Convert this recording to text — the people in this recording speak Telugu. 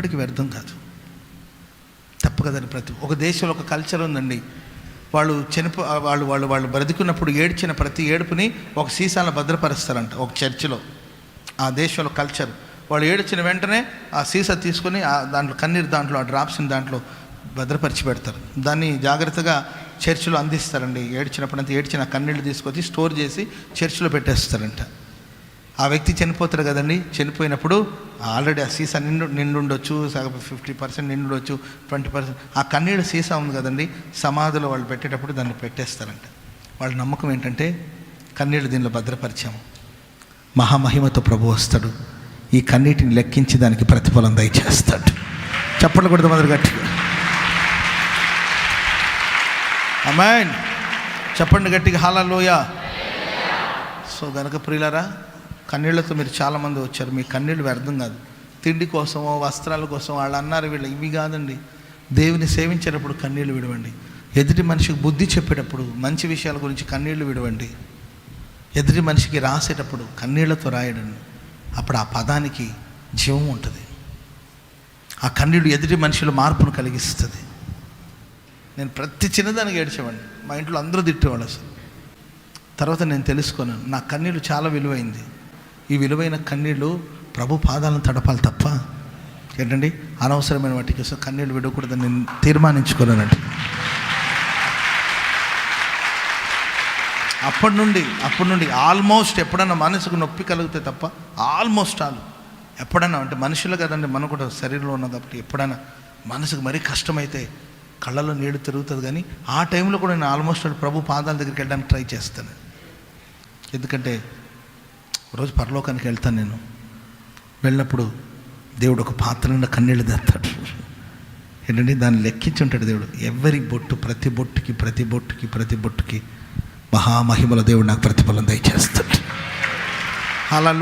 ఎప్పటికీ వ్యర్థం కాదు. తప్పు కదండి ప్రతి ఒక దేశంలో ఒక కల్చర్ ఉందండి. వాళ్ళు చనిపో వాళ్ళు వాళ్ళు వాళ్ళు బ్రతికున్నప్పుడు ఏడ్చిన ప్రతి ఏడుపుని ఒక సీసాలో భద్రపరుస్తారంట ఒక చర్చిలో. ఆ దేశంలో కల్చర్ వాళ్ళు ఏడ్చిన వెంటనే ఆ సీసా తీసుకొని ఆ దాంట్లో కన్నీరు దాంట్లో ఆ డ్రాప్స్ని దాంట్లో భద్రపరిచి పెడతారు. దాన్ని జాగ్రత్తగా చర్చిలో అందిస్తారండి. ఏడ్చినప్పుడంతా ఏడ్చిన కన్నీళ్ళు తీసుకొచ్చి స్టోర్ చేసి చర్చిలో పెట్టేస్తారంట. ఆ వ్యక్తి చనిపోతాడు కదండి. చనిపోయినప్పుడు ఆల్రెడీ ఆ సీసా నిండు నిండుండొచ్చు ఫిఫ్టీ పర్సెంట్ నిండుండొచ్చు ట్వంటీ పర్సెంట్. ఆ కన్నీడు సీసా ఉంది కదండి. సమాధిలో వాళ్ళు పెట్టేటప్పుడు దాన్ని పెట్టేస్తారంట. వాళ్ళ నమ్మకం ఏంటంటే కన్నీళ్ళు దీనిలో భద్రపరిచాము. మహామహిమతో ప్రభు వస్తాడు. ఈ కన్నీటిని లెక్కించి దానికి ప్రతిఫలం దయచేస్తాడు. చప్పట్లు కొడదాం మొదలు గట్టిగా. అమ్మాయిన్ చెప్పండి గట్టిగా. హాలలోయ సో గనక ప్రియులరా కన్నీళ్ళతో మీరు చాలామంది వచ్చారు. మీ కన్నీళ్ళు వ్యర్థం కాదు. తిండి కోసమో వస్త్రాల కోసం వాళ్ళు అన్నారు వీళ్ళు. ఇవి కాదండి. దేవుని సేవించేటప్పుడు కన్నీళ్ళు విడవండి. ఎదుటి మనిషికి బుద్ధి చెప్పేటప్పుడు మంచి విషయాల గురించి కన్నీళ్ళు విడవండి. ఎదుటి మనిషికి రాసేటప్పుడు కన్నీళ్ళతో రాయడండి. అప్పుడు ఆ పదానికి జీవం ఉంటుంది. ఆ కన్నీళ్ళు ఎదుటి మనిషిలో మార్పును కలిగిస్తుంది. నేను ప్రతి చిన్నదానికి ఏడ్చేవాడిని. మా ఇంట్లో అందరూ తిట్టేవాళ్ళు అసలు. తర్వాత నేను తెలుసుకున్నాను. నా కన్నీళ్ళు చాలా విలువైంది. ఈ విలువైన కన్నీళ్ళు ప్రభు పాదాలను తడపాలి తప్ప ఏంటండి? అనవసరమైన వాటికి అసలు కన్నీళ్ళు విడకూడదని నేను తీర్మానించుకున్నానండి అప్పటి నుండి అప్పటి నుండి ఆల్మోస్ట్ ఎప్పుడన్నా మనసుకు నొప్పి కలిగితే తప్ప ఆల్మోస్ట్ ఆల్ ఎప్పుడన్నా అంటే మనుషులు కదండి మనం కూడా శరీరంలో ఉన్నాం కాబట్టి ఎప్పుడైనా మనసుకు మరీ కష్టమైతే కళ్ళలో నీళ్ళు తిరుగుతుంది కానీ ఆ టైంలో కూడా నేను ఆల్మోస్ట్ ప్రభు పాదాల దగ్గరికి వెళ్ళడానికి ట్రై చేస్తాను. ఎందుకంటే రోజు పరలోకానికి వెళ్తాను నేను. వెళ్ళినప్పుడు దేవుడు ఒక పాత్ర కన్నీళ్ళు తెస్తాడు. ఏంటంటే దాన్ని లెక్కించి ఉంటాడు దేవుడు. ఎవరి బొట్టు ప్రతి బొట్టుకి ప్రతి బొట్టుకి ప్రతి బొట్టుకి మహామహిమల దేవుడు నాకు ప్రతిఫలం దయచేస్తాడు. అలా